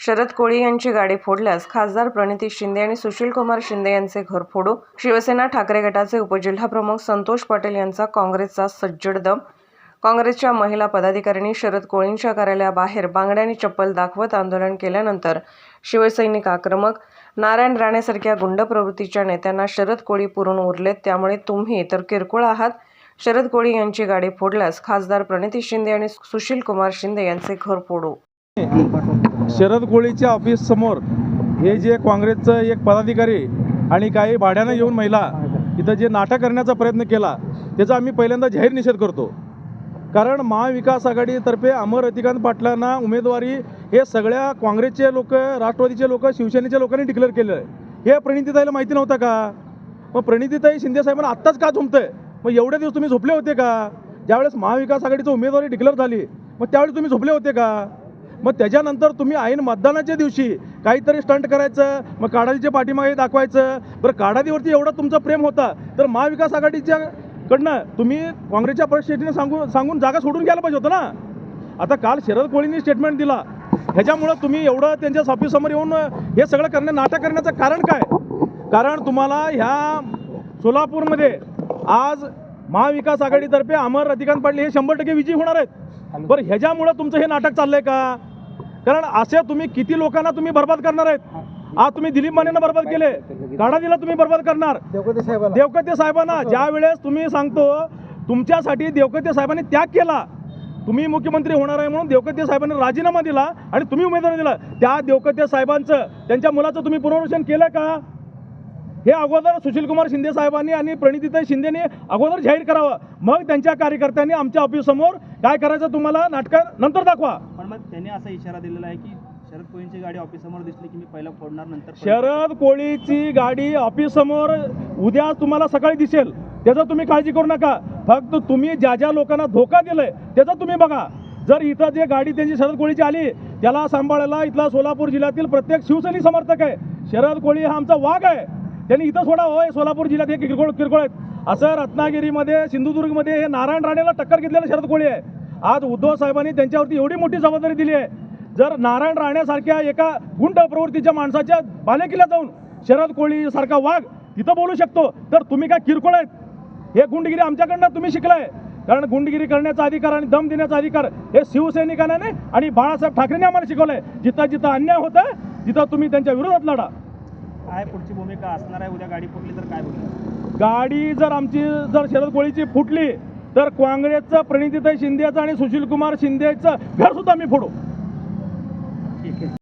शरद कोळी यांची गाडी फोडल्यास खासदार प्रणिती शिंदे आणि सुशीलकुमार शिंदे यांचे घर फोडू. शिवसेना ठाकरे गटाचे उपजिल्हाप्रमुख संतोष पाटील यांचा काँग्रेसचा सज्जड दम. काँग्रेसच्या महिला पदाधिकाऱ्यांनी शरद कोळींच्या कार्यालयाबाहेर बांगड्यांनी चप्पल दाखवत आंदोलन केल्यानंतर शिवसैनिक आक्रमक नारायण राणेसारख्या गुंड प्रवृत्तीच्या नेत्यांना शरद कोळी पुरून उरलेत. त्यामुळे तुम्ही तर किरकोळ आहात. शरद कोळी यांची गाडी फोडल्यास खासदार प्रणिती शिंदे आणि सुशीलकुमार शिंदे यांचे घर फोडू. शरद कोळीच्या ऑफिस समोर हे जे काँग्रेसचं एक पदाधिकारी आणि काही भाड्यानं येऊन महिला इथं जे नाटक करण्याचा प्रयत्न केला त्याचा आम्ही पहिल्यांदा जाहीर निषेध करतो. कारण महाविकास आघाडीतर्फे अमर रतिकांत पाटलांना उमेदवारी हे सगळ्या काँग्रेसचे लोक राष्ट्रवादीचे लोक शिवसेनेच्या लोकांनी डिक्लेअर केलं आहे हे प्रणितीताईला माहिती नव्हतं का? मग प्रणितीताई शिंदेसाहेबांना आत्ताच का झुमतंय? मग एवढे दिवस तुम्ही झोपले होते का? ज्यावेळेस महाविकास आघाडीची उमेदवारी डिक्लेअर झाली मग त्यावेळी तुम्ही झोपले होते का? मग त्याच्यानंतर तुम्ही ऐन मतदानाच्या दिवशी काहीतरी स्टंट करायचं मग काडादीच्या पाठीमागे दाखवायचं. बरं काडादीवरती एवढं तुमचं प्रेम होता तर महाविकास आघाडीच्या कडनं तुम्ही काँग्रेसच्या परिस्थितीने सांगून सांगून जागा सोडून घ्यायला पाहिजे होतं ना? आता काल शरद कोळींनी स्टेटमेंट दिला. ह्याच्यामुळं तुम्ही एवढं त्यांच्या ऑफिससमोर येऊन हे सगळं करणं नाटक करण्याचं कारण काय? कारण तुम्हाला ह्या सोलापूरमध्ये आज महाविकास आघाडीतर्फे अमर रतिकांत पाटील हे शंभर टक्के विजयी होणार आहेत. बरं ह्याच्यामुळं तुमचं हे नाटक चाललंय का? कारण असे तुम्ही किती लोकांना तुम्ही बर्बाद करणार आहेत? आज तुम्ही दिलीप मानेंना बर्बाद केले. काढादीला तुम्ही बर्बाद करणार. देवकते साहेबांना ज्या वेळेस तुम्ही सांगतो तुमच्यासाठी देवकते साहेबांनी त्याग केला. तुम्ही मुख्यमंत्री होणार आहे म्हणून देवकते साहेबांनी राजीनामा दिला आणि तुम्ही उमेदवारी दिला. त्या देवकते साहेबांचं त्यांच्या मुलाचं तुम्ही पुनर्वसन केलं का? हे अगोदर सुशीलकुमार शिंदे साहेबांनी आणि प्रणितीताई शिंदेने अगोदर जाहीर करावं. मग त्यांच्या कार्यकर्त्यांनी आमच्या ऑफिससमोर काय करायचं तुम्हाला नाटकं नंतर दाखवा. मग त्यांनी असा इशारा दिलेला आहे की शरद कोळींची गाडी ऑफिससमोर दिसली की मी पहिला फोडणार नंतर शरद कोळीची गाडी ऑफिससमोर उद्या तुम्हाला सकाळी दिसेल. त्याचं तुम्ही काळजी करू नका. फक्त तुम्ही ज्या ज्या लोकांना धोका दिलाय त्याचं तुम्ही बघा. जर इथं जे गाडी त्यांची शरद कोळीची आली त्याला सांभाळायला इथला सोलापूर जिल्ह्यातील प्रत्येक शिवसैनिक समर्थक आहे. शरद कोळी हा आमचा वाघ आहे. त्यांनी इथं सोडा होय सोलापूर जिल्ह्यात हे किरकोळ किरकोळ आहेत. असं रत्नागिरीमध्ये सिंधुदुर्गमध्ये हे नारायण राणेला टक्कर घेतलेलं शरद कोळी आहे. आज उद्धव साहेबांनी त्यांच्यावरती एवढी मोठी जबाबदारी दिली आहे. जर नारायण राणेसारख्या एका गुंड प्रवृत्तीच्या माणसाच्या बालेकिल्ला जाऊन शरद कोळी सारखा वाघ तिथं बोलू शकतो तर तुम्ही काय किरकोळ आहेत? हे गुंडगिरी आमच्याकडनं तुम्ही शिकलाय. कारण गुंडगिरी करण्याचा अधिकार आणि दम देण्याचा अधिकार हे शिवसैनिकांना नाही आणि बाळासाहेब ठाकरेंनी आम्हाला शिकवलंय. जिथं जिथं अन्याय होतं तिथं तुम्ही त्यांच्या विरोधात लढा. काय पुढची भूमिका असणार आहे? उद्या गाडी फुटली तर काय गाडी जर आमची जर शरद कोळीची फुटली तर काँग्रेसचं प्रणितीताई शिंदेचं आणि सुशीलकुमार शिंदेचं घर सुद्धा आम्ही फोडू. ठीक आहे.